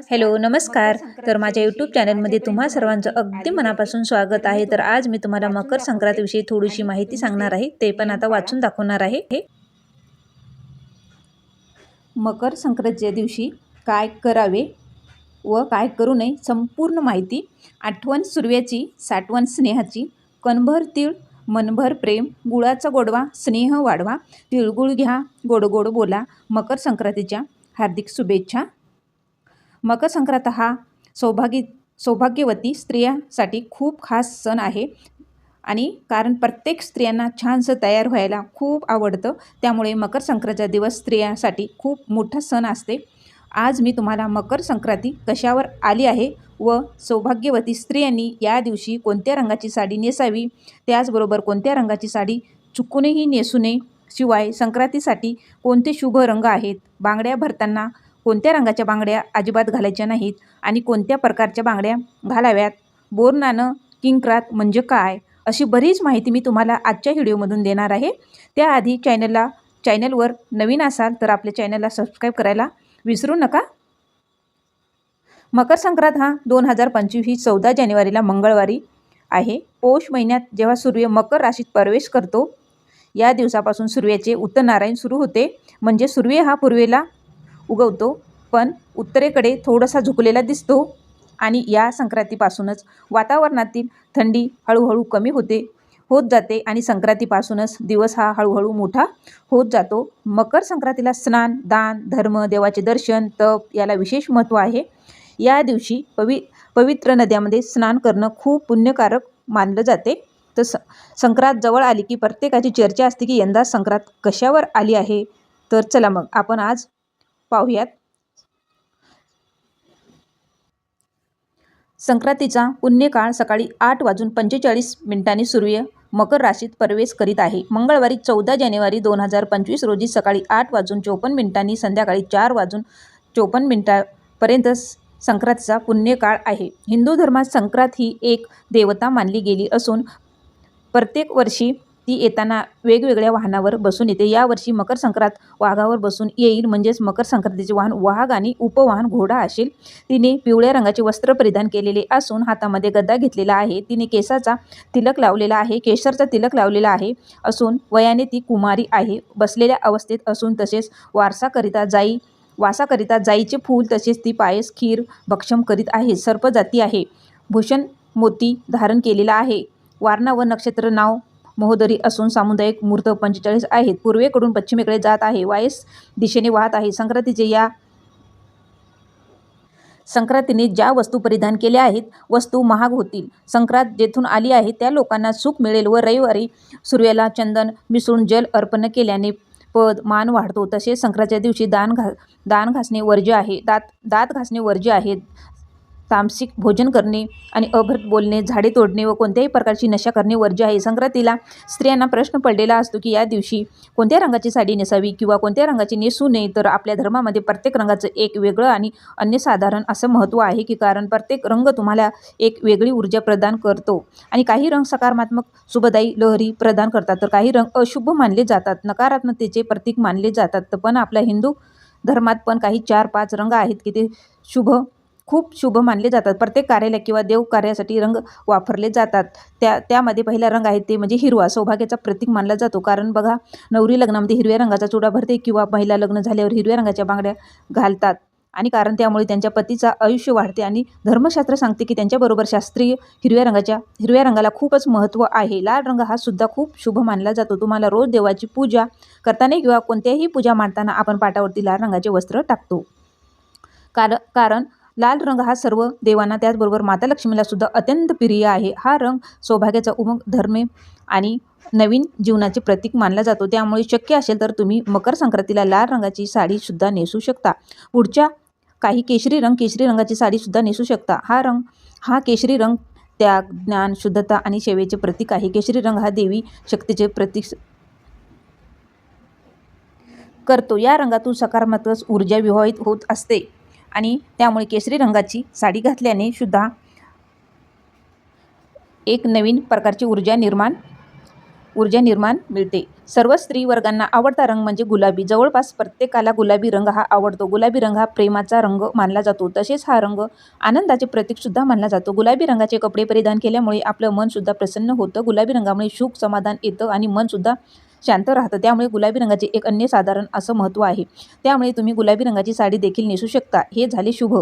Hello नमस्कार. तर माझ्या यूट्यूब चॅनलमध्ये तुम्हा सर्वांचं अगदी मनापासून स्वागत आहे. तर आज मी तुम्हाला मकर संक्रांतीविषयी थोडीशी माहिती सांगणार आहे ते पण आता वाचून दाखवणार आहे. हे मकर संक्रांतीच्या दिवशी काय करावे व काय करू नये संपूर्ण माहिती आठवण सूर्याची साठवण स्नेहाची कणभर तीळ मनभर प्रेम गुळाचा गोडवा स्नेह वाढवा तिळगुळ घ्या गोड गोड बोला मकर संक्रांतीच्या हार्दिक शुभेच्छा. मकर संक्रांत हा सौभागी सौभाग्यवती स्त्रियांसाठी खूप खास सण आहे. आणि कारण प्रत्येक स्त्रियांना छानसं तयार व्हायला खूप आवडतं. त्यामुळे मकर संक्रांतचा दिवस स्त्रियांसाठी खूप मोठा सण असते. आज मी तुम्हाला मकर संक्रांती कशावर आली आहे व सौभाग्यवती स्त्रियांनी या दिवशी कोणत्या रंगाची साडी नेसावी त्याचबरोबर कोणत्या रंगाची साडी चुकूनही नेसू नये शिवाय संक्रांतीसाठी कोणते शुभ रंग आहेत बांगड्या भरताना कोणत्या रंगाच्या बांगड्या अजिबात घालायच्या नाहीत आणि कोणत्या प्रकारच्या बांगड्या घालाव्यात? बोरनानं किंक्रात म्हणजे काय? अशी बरीच माहिती मी तुम्हाला आजच्या व्हिडिओमधून देणार आहे. त्याआधी चॅनलला चॅनलवर नवीन असाल तर आपल्या चॅनलला सबस्क्राईब करायला विसरू नका. मकर संक्रांत हा दोन हजार पंचवीस ही चौदा जानेवारीला मंगळवारी आहे. पौष महिन्यात जेव्हा सूर्य मकर राशीत प्रवेश करतो या दिवसापासून सूर्याचे उत्तरनारायण सुरू होते. म्हणजे सूर्य हा पूर्वेला उगवतो. पण उत्तरेकडे थोडासा झुकलेला दिसतो आणि या संक्रांतीपासूनच वातावरणातील थंडी हळूहळू कमी होते होत जाते आणि संक्रांतीपासूनच दिवस हा हळूहळू मोठा होत जातो. मकर संक्रांतीला स्नान दान धर्म देवाचे दर्शन तप याला विशेष महत्त्व आहे. या दिवशी पवि पवित्र नद्यामध्ये स्नान करणं खूप पुण्यकारक मानलं जाते. तर स संक्रांत जवळ आली की प्रत्येकाची चर्चा असते की यंदा संक्रांत कशावर आली आहे? तर चला मग आपण आज पाहूयात. संक्रांतीचा पुण्यकाळ सकाळी आठ वाजून पंचेचाळीस मिनिटांनी सूर्य मकर राशीत प्रवेश करीत आहे. मंगळवारी चौदा जानेवारी दोन हजार पंचवीस रोजी सकाळी आठ वाजून चोपन्न मिनिटांनी संध्याकाळी चार वाजून चोपन्न मिनिटापर्यंत संक्रांतीचा पुण्यकाळ आहे. हिंदू धर्मात संक्रांत ही एक देवता मानली गेली असून प्रत्येक वर्षी ती येताना वेगवेगळ्या वाहनावर बसून येते. यावर्षी मकर संक्रांत वाघावर बसून येईल. म्हणजेच मकर संक्रांतीचे वाहन वाघ आणि उपवाहन घोडा असेल. तिने पिवळ्या रंगाचे वस्त्र परिधान केलेले असून हातामध्ये गद्दा घेतलेला आहे. तिने केसाचा तिलक लावलेला आहे. केशरचा तिलक लावलेला आहे असून वयाने ती कुमारी आहे. बसलेल्या अवस्थेत असून तसेच वारसाकरिता जाई वासाकरिता जाईचे फूल तसेच ती पायस खीर भक्षम करीत आहे. सर्प जाती आहे. भूषण मोती धारण केलेला आहे. वारणा व नक्षत्र नाव महोदरी असून सामुदायिक मूर्त पंचेचाळीस आहेत. पूर्वेकडून पश्चिमेकडे जात आहे. वायस दिशेने वाहत आहे. संक्रांतीचे या संक्रांतीने ज्या वस्तू परिधान केल्या आहेत वस्तू महाग होतील. संक्रांत जेथून आली आहे त्या लोकांना सुख मिळेल व रविवारी सूर्याला चंदन मिसळून जल अर्पण केल्याने पद मान वाढतो. तसेच संक्रांतीच्या दिवशी दान घा दान घासणे वर्ज्य आहे. दात दात घासणे वर्ज्य आहे. तामसिक भोजन करणे आणि अभ्रत बोलणे झाडे तोडणे व कोणत्याही प्रकारची नशा करणे वर्ज्य आहे. संक्रांतीला स्त्रियांना प्रश्न पडलेला असतो की या दिवशी कोणत्या रंगाची साडी नेसावी किंवा कोणत्या रंगाची नेसू नये? तर आपल्या धर्मामध्ये प्रत्येक रंगाचं एक वेगळं आणि अन्यसाधारण असं महत्त्व आहे की कारण प्रत्येक रंग तुम्हाला एक वेगळी ऊर्जा प्रदान करतो. आणि काही रंग सकारात्मक शुभदायी लहरी प्रदान करतात. तर काही रंग अशुभ मानले जातात. नकारात्मकतेचे प्रतीक मानले जातात. पण आपल्या हिंदू धर्मात पण काही चार पाच रंग आहेत की ते शुभ खूप शुभ मानले जातात. प्रत्येक कार्यालय किंवा देव कार्यासाठी रंग वापरले जातात. त्या त्यामध्ये पहिला रंग आहे ते म्हणजे हिरवा. सौभाग्याचा प्रतीक मानला जातो. कारण बघा नवरी लग्नामध्ये हिरव्या रंगाचा चुडा भरते किंवा महिला लग्न झाल्यावर हिरव्या रंगाच्या बांगड्या घालतात. आणि कारण त्यामुळे त्यांच्या पतीचा आयुष्य वाढते आणि धर्मशास्त्र सांगते की त्यांच्याबरोबर शास्त्रीय हिरव्या रंगाच्या हिरव्या रंगाला खूपच महत्त्व आहे. लाल रंग हा सुद्धा खूप शुभ मानला जातो. तुम्हाला रोज देवाची पूजा करताना किंवा कोणत्याही पूजा मांडताना आपण पाटावरती लाल रंगाचे वस्त्र टाकतो. कार कारण लाल रंग हा सर्व देवांना त्याचबरोबर माता लक्ष्मीला सुद्धा अत्यंत प्रिय आहे. हा रंग सौभाग्याचा उमंग धर्मे आणि नवीन जीवनाचे प्रतीक मानला जातो. त्यामुळे शक्य असेल तर तुम्ही मकर संक्रांतीला लाल रंगाची साडीसुद्धा नेसू शकता. पुढच्या काही केशरी रंग केशरी रंगाची साडीसुद्धा नेसू शकता. हा रंग हा केशरी रंग त्याग ज्ञान शुद्धता आणि सेवेचे प्रतीक आहे. केशरी रंग हा देवी शक्तीचे प्रतीक करतो. या रंगातून सकारात्मक ऊर्जा विवाहित होत असते. आणि त्यामुळे केशरी रंगाची साडी घातल्याने सुद्धा एक नवीन प्रकारची ऊर्जा निर्माण ऊर्जा निर्माण मिळते. सर्व स्त्री वर्गांना आवडता रंग म्हणजे गुलाबी. जवळपास प्रत्येकाला गुलाबी रंग हा आवडतो. गुलाबी रंग हा प्रेमाचा रंग मानला जातो. तसेच हा रंग आनंदाचे प्रतीकसुद्धा मानला जातो. गुलाबी रंगाचे कपडे परिधान केल्यामुळे आपलं मनसुद्धा प्रसन्न होतं. गुलाबी रंगामुळे सुख समाधान येतं आणि मनसुद्धा शांत राहतं. त्यामुळे गुलाबी रंगाचे एक अन्य साधारण असं महत्त्व आहे. त्यामुळे तुम्ही गुलाबी रंगाची साडी देखील नेसू शकता. हे झाले शुभ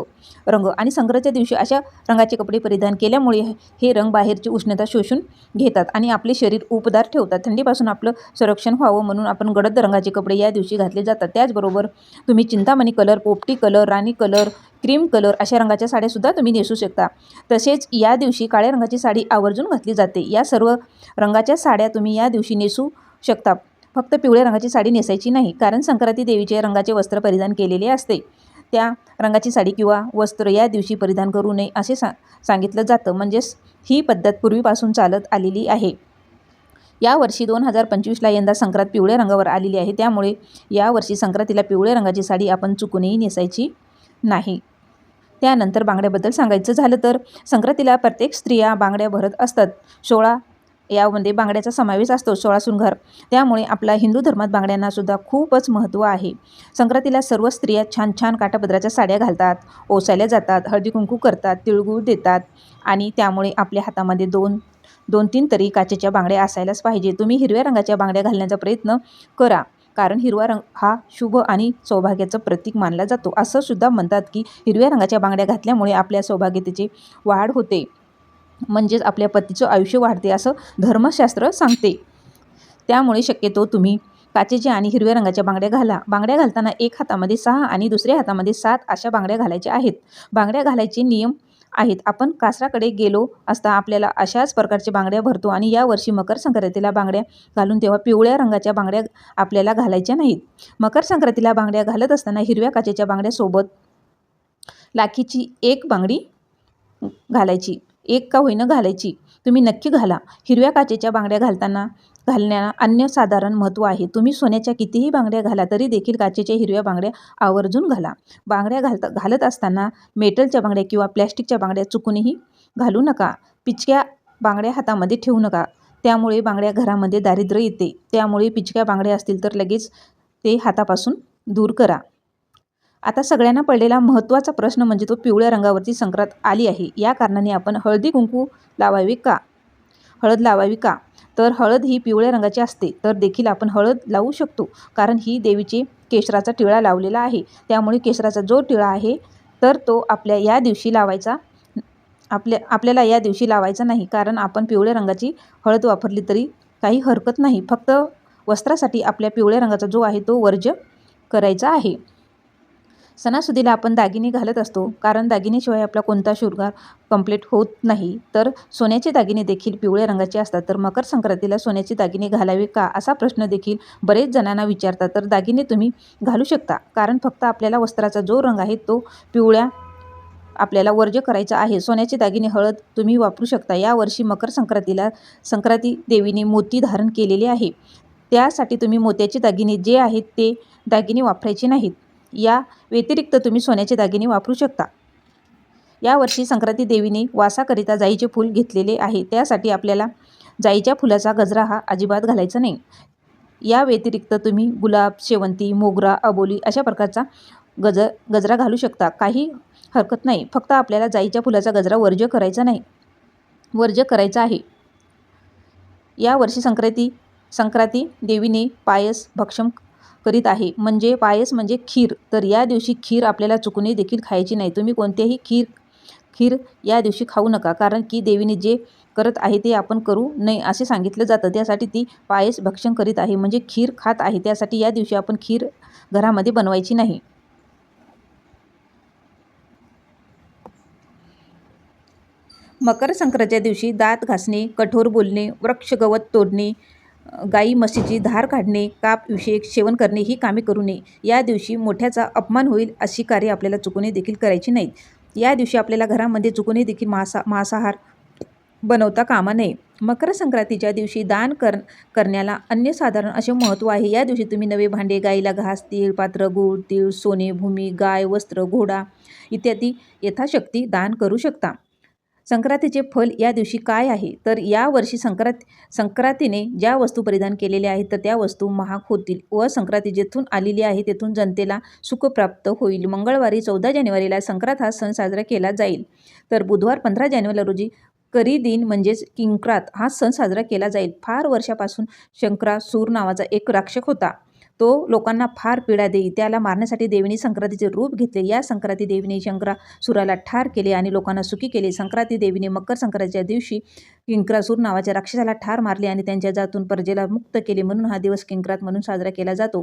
रंग. आणि संक्रांतीच्या दिवशी अशा रंगाचे कपडे परिधान केल्यामुळे हे रंग बाहेरची उष्णता शोषून घेतात आणि आपले शरीर उपदार ठेवतात. थंडीपासून आपलं संरक्षण व्हावं म्हणून आपण गडद रंगाचे कपडे या दिवशी घातले जातात. त्याचबरोबर तुम्ही चिंतामणी कलर पोपटी कलर राणी कलर क्रीम कलर अशा रंगाच्या साड्यासुद्धा तुम्ही नेसू शकता. तसेच या दिवशी काळ्या रंगाची साडी आवर्जून घातली जाते. या सर्व रंगाच्या साड्या तुम्ही या दिवशी नेसू शकता. फक्त पिवळ्या रंगाची साडी नेसायची नाही कारण संक्रांती देवीचे रंगाचे वस्त्र परिधान केलेले असते. त्या रंगाची साडी किंवा वस्त्र या दिवशी परिधान करू नये असे सा सांगितलं जातं. म्हणजेच ही पद्धत पूर्वीपासून चालत आलेली आहे. यावर्षी दोन हजार पंचवीसला यंदा संक्रांत पिवळ्या रंगावर आलेली आहे. त्यामुळे यावर्षी संक्रांतीला पिवळ्या रंगाची साडी आपण चुकूनही नेसायची नाही. त्यानंतर बांगड्याबद्दल सांगायचं झालं तर संक्रांतीला प्रत्येक स्त्रिया बांगड्या भरत असतात. सोळा यामध्ये बांगड्याचा समावेश असतो सोळा घर. त्यामुळे आपला हिंदू धर्मात बांगड्यांना सुद्धा खूपच महत्त्व आहे. संक्रांतीला सर्व स्त्रिया छान छान काटापदराच्या साड्या घालतात ओसायला जातात हळदी कुंकू करतात तिळगूळ देतात आणि त्यामुळे आपल्या हातामध्ये दोन दोन तीन तरी काचेच्या बांगड्या असायलाच पाहिजे. तुम्ही हिरव्या रंगाच्या बांगड्या घालण्याचा प्रयत्न करा कारण हिरवा रंग हा शुभ आणि सौभाग्याचं प्रतीक मानला जातो. असं सुद्धा म्हणतात की हिरव्या रंगाच्या बांगड्या घातल्यामुळे आपल्या सौभाग्यतेची वाढ होते. म्हणजेच आपल्या पतीचं आयुष्य वाढते असं धर्मशास्त्र सांगते. त्यामुळे शक्यतो तुम्ही काचेच्या आणि हिरव्या रंगाच्या बांगड्या घाला. बांगड्या घालताना एक हातामध्ये सहा आणि दुसऱ्या हातामध्ये सात अशा बांगड्या घालायच्या आहेत. बांगड्या घालायचे नियम आहेत. आपण कासराकडे गेलो असता आपल्याला अशाच प्रकारच्या बांगड्या भरतो आणि यावर्षी मकर संक्रांतीला बांगड्या घालून तेव्हा पिवळ्या रंगाच्या बांगड्या आपल्याला घालायच्या नाहीत. मकर संक्रांतीला बांगड्या घालत असताना हिरव्या काचेच्या बांगड्यासोबत लाखीची एक बांगडी घालायची. एक का होईनं घालायची. तुम्ही नक्की घाला. हिरव्या काचेच्या बांगड्या घालताना घालण्याला अन्यसाधारण महत्त्व आहे. तुम्ही सोन्याच्या कितीही बांगड्या घाला तरी देखील काचेच्या हिरव्या बांगड्या आवर्जून घाला. बांगड्या घालता घालत असताना मेटलच्या बांगड्या किंवा प्लॅस्टिकच्या बांगड्या चुकूनही घालू नका. पिचक्या बांगड्या हातामध्ये ठेवू नका. त्यामुळे बांगड्या घरामध्ये दारिद्र्य येते. त्यामुळे पिचक्या बांगड्या असतील तर लगेच ते हातापासून दूर करा. आता सगळ्यांना पडलेला महत्त्वाचा प्रश्न म्हणजे तो पिवळ्या रंगावरची संक्रांत आली आहे. या कारणाने आपण हळदी कुंकू लावावी का? हळद लावावी का? तर हळद ही पिवळ्या रंगाची असते तर देखील आपण हळद लावू शकतो कारण ही देवीचे केशराचा टिळा लावलेला आहे. त्यामुळे केशराचा जो टिळा आहे तर तो आपल्या या दिवशी लावायचा आपल्या आपल्याला या दिवशी लावायचा नाही कारण आपण पिवळ्या रंगाची हळद वापरली तरी काही हरकत नाही. फक्त वस्त्रासाठी आपल्या पिवळ्या रंगाचा जो आहे तो वर्ज करायचा आहे. सणासुदीला आपण दागिने घालत असतो. कारण दागिनेशिवाय आपला कोणता शृंगार कंप्लीट होत नाही. तर सोन्याचे दागिने देखील पिवळ्या रंगाचे असतात. तर मकर संक्रांतीला सोन्याचे दागिने घालावे का? असा प्रश्न देखील बरेच जणांना विचारतात. तर दागिने तुम्ही घालू शकता. कारण फक्त आपल्याला वस्त्राचा जो रंग आहे तो पिवळ्या आपल्याला वर्ज्य करायचा आहे. सोन्याचे दागिने हळद तुम्ही वापरू शकता. यावर्षी मकर संक्रांतीला संक्रांती देवीने मोती धारण केलेले आहे. त्यासाठी तुम्ही मोत्याचे दागिने जे आहेत ते दागिने वापरायचे नाहीत. या व्यतिरिक्त तुम्ही सोन्याचे दागिने वापरू शकता. यावर्षी संक्रांती देवीने वासाकरिता जाईचे फूल घेतलेले आहे. त्यासाठी आपल्याला जाईच्या फुलाचा गजरा हा अजिबात घालायचा नाही. या व्यतिरिक्त तुम्ही गुलाब शेवंती मोगरा अबोली अशा प्रकारचा गज गजरा घालू शकता. काही हरकत नाही. फक्त आपल्याला जाईच्या फुलाचा गजरा वर्ज्य करायचा नाही. वर्ज करायचा आहे. यावर्षी संक्रांती संक्रांती देवीने पायस भक्षम करीत आहे. म्हणजे पायस म्हणजे खीर. तर या दिवशी खीर आपल्याला चुकूनही देखील खायची नाही. तुम्ही कोणतेही खीर खीर या दिवशी खाऊ नका. कारण की देवीने जे करत आहे ते आपण करू नये असे सांगितलं जातं. त्यासाठी ती पायस भक्षण करीत आहे. म्हणजे खीर खात आहे. त्यासाठी या दिवशी आपण खीर घरामध्ये बनवायची नाही. मकर संक्रांतीच्या दिवशी दात घासणे कठोर बोलणे वृक्ष गवत तोडणे गाई म्हशीची धार काढणे काप विषयक सेवन करणे ही कामे करू नये. या दिवशी मोठ्याचा अपमान होईल अशी कार्य आपल्याला चुकूने देखील करायची नाहीत. या दिवशी आपल्याला घरामध्ये चुकूने देखील मांसा मांसाहार बनवता कामा नये. मकर संक्रांतीच्या दिवशी दान कर करण्याला अन्यसाधारण असे महत्त्व आहे. या दिवशी तुम्ही नवे भांडे गाईला घास तीळ पात्र गूळ तीळ सोने भूमी गाय वस्त्र घोडा इत्यादी यथाशक्ती दान करू शकता. संक्रांतीचे फल या दिवशी काय आहे? तर या वर्षी संक्रांत संक्रांतीने ज्या वस्तू परिधान केलेल्या आहेत तर त्या वस्तू महाग होतील व संक्रांती जेथून आलेली आहे तेथून जनतेला सुख प्राप्त होईल. मंगळवारी चौदा जानेवारीला संक्रांत हा सण साजरा केला जाईल. तर बुधवार पंधरा जानेवारी रोजी करी दिन म्हणजेच किंक्रात हा सण साजरा केला जाईल. फार वर्षापासून शंकरासूर नावाचा एक राक्षक होता. तो लोकांना फार पीडा देई त्याला मारण्यासाठी देवीने संक्रांतीचे रूप घेतले. या संक्रांती देवीने शंकरासुराला ठार केले आणि लोकांना सुखी केले. संक्रांती देवीने मकर संक्रांतीच्या दिवशी किंक्रासूर नावाच्या राक्षसाला ठार मारले आणि त्यांच्या जातून प्रजेला मुक्त केले म्हणून हा दिवस किंक्रात म्हणून साजरा केला जातो.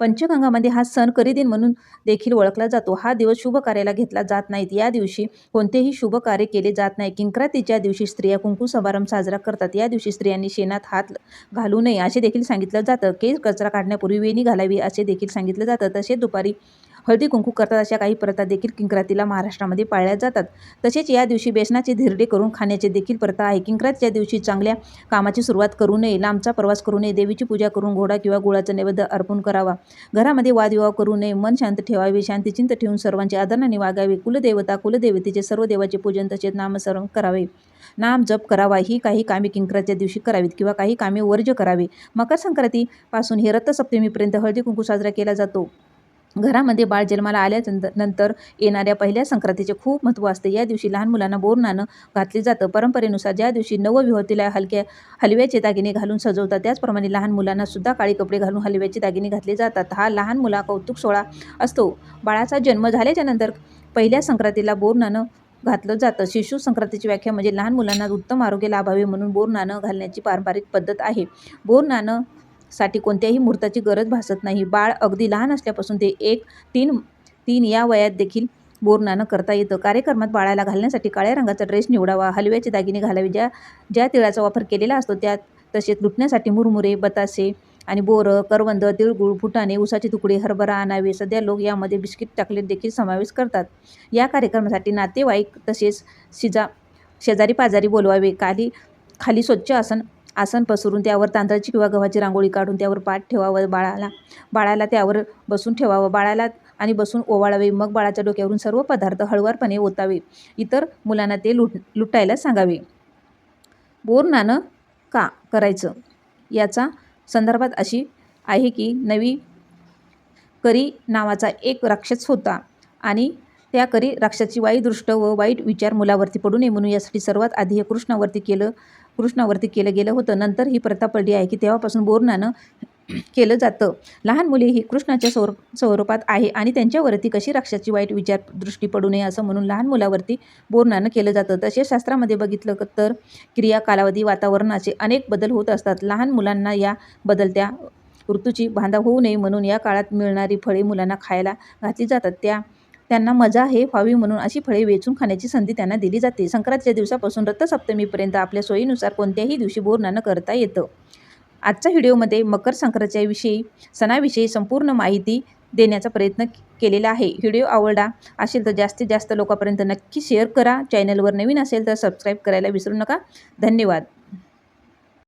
पंचगंगामध्ये हा सण करीदिन म्हणून देखील ओळखला जातो. हा दिवस शुभ कार्याला घेतला जात नाहीत. या दिवशी कोणतेही शुभ कार्य केले जात नाही. किंक्रातीच्या दिवशी स्त्रिया कुंकू समारंभ साजरा करतात. या दिवशी स्त्रियांनी शेणात हात घालू नये असे देखील सांगितलं जातं. केस कचरा काढण्यापूर्वी वेणी घालावी असे देखील सांगितलं जातं. तसेच दुपारी हळदी कुंकू करतात अशा काही प्रथा देखील किंक्रातीला महाराष्ट्रामध्ये पाळल्या जातात. तसेच या दिवशी बेसनाचे धिरडे करून खाण्याचे देखील प्रथा आहे. किंक्रातीच्या दिवशी चांगल्या कामाची सुरुवात करू नये लांबचा प्रवास करू नये देवीची पूजा करून घोडा किंवा गुळाचा नैवेद्य अर्पण करावा. घरामध्ये वादविवाह करू नये मन शांत ठेवावे शांतीचिंत ठेवून सर्वांचे आदराने वागावे. कुलदेवता कुलदेवतेचे सर्व देवाचे पूजन तसेच नामस्मरण करावे. नाम जप करावा ही काही कामे किंकराच्या दिवशी करावीत किंवा काही कामे वर्ज्य करावे. मकर संक्रांतीपासून हे रथसप्तमीपर्यंत हळदी कुंकू साजरा केला जातो. घरामध्ये बाळ जन्माला आल्यानंतर नंतर येणाऱ्या पहिल्या संक्रांतीचे खूप महत्त्व असते. या दिवशी लहान मुलांना बोर नाणं घातले जातं. परंपरेनुसार ज्या दिवशी नवविवाहितेला हलक्या हलव्याचे दागिने घालून सजवतात त्याचप्रमाणे लहान मुलांना सुद्धा काळी कपडे घालून हलव्याचे दागिने घातले जातात. हा लहान मुला कौतुक सोहळा असतो. बाळाचा जन्म झाल्याच्यानंतर पहिल्या संक्रांतीला बोर नाणं घातलं जातं. शिशु संक्रांतीची व्याख्या म्हणजे लहान मुलांना उत्तम आरोग्य लाभावे म्हणून बोर नाणं घालण्याची पारंपरिक पद्धत आहे. बोर नाणं साठी कोणत्याही मुहूर्ताची गरज भासत नाही. बाळ अगदी लहान असल्यापासून ते एक तीन तीन या वयात देखील बोरनानं करता येतं. कार्यक्रमात बाळाला घालण्यासाठी काळ्या रंगाचा ड्रेस निवडावा हलव्याचे दागिने घालावे ज्या ज्या तिळाचा वापर केलेला असतो त्यात तसेच लुटण्यासाठी मुरमुरे बतासे आणि बोरं करवंद तिळगुळ फुटाणे उसाचे तुकडे हरभरा आणावे सध्या लोक यामध्ये बिस्किट चॉकलेट देखील समावेश करतात. या कार्यक्रमासाठी नातेवाईक तसेच शिजा शेजारी पाजारी बोलवावे. खाली खाली स्वच्छ आसन आसन पसरून त्यावर तांदळाची किंवा गव्हाची रांगोळी काढून त्यावर पाठ ठेवावं बाळाला. बाळाला त्यावर बसून ठेवावं. बाळाला आणि बसून ओवाळावे. मग बाळाच्या डोक्यावरून सर्व पदार्थ हळुवारपणे ओतावे. इतर मुलांना ते लुट लुटायला सांगावे. बोर नाणं का करायचं? याचा संदर्भात अशी आहे की नवी करी नावाचा एक राक्षस होता आणि त्या करी राक्षसाची वाईट दृष्ट व वाईट विचार मुलावरती पडू नये म्हणून यासाठी सर्वात आधी हे कृष्णावरती केलं कृष्णावरती केलं गेलं होतं. नंतर ही प्रथा पडली आहे की तेव्हापासून बोरणानं केलं जातं. लहान मुले ही कृष्णाच्या स्वरू स्वरूपात आहे आणि त्यांच्यावरती कशी राक्षाची वाईट विचार दृष्टी पडू नये असं म्हणून लहान मुलावरती बोरणानं केलं जातं. तसेच शास्त्रामध्ये बघितलं तर क्रिया कालावधी वातावरणाचे अनेक बदल होत असतात. लहान मुलांना या बदलत्या ऋतूची बांधा होऊ नये म्हणून या काळात मिळणारी फळे मुलांना खायला घातली जातात. त्या त्यांना मजा हे व्हावी म्हणून अशी फळे वेचून खाण्याची संधी त्यांना दिली जाते. संक्रांतीच्या दिवसापासून रथसप्तमीपर्यंत आपल्या सोयीनुसार कोणत्याही दिवशी बोरनानं करता येतं. आजच्या व्हिडिओमध्ये मकर संक्रांतीविषयी सणाविषयी संपूर्ण माहिती देण्याचा प्रयत्न केलेला आहे. व्हिडिओ आवडला असेल तर जास्तीत जास्त लोकांपर्यंत नक्की शेअर करा. चॅनलवर नवीन असेल तर सबस्क्राईब करायला विसरू नका. धन्यवाद.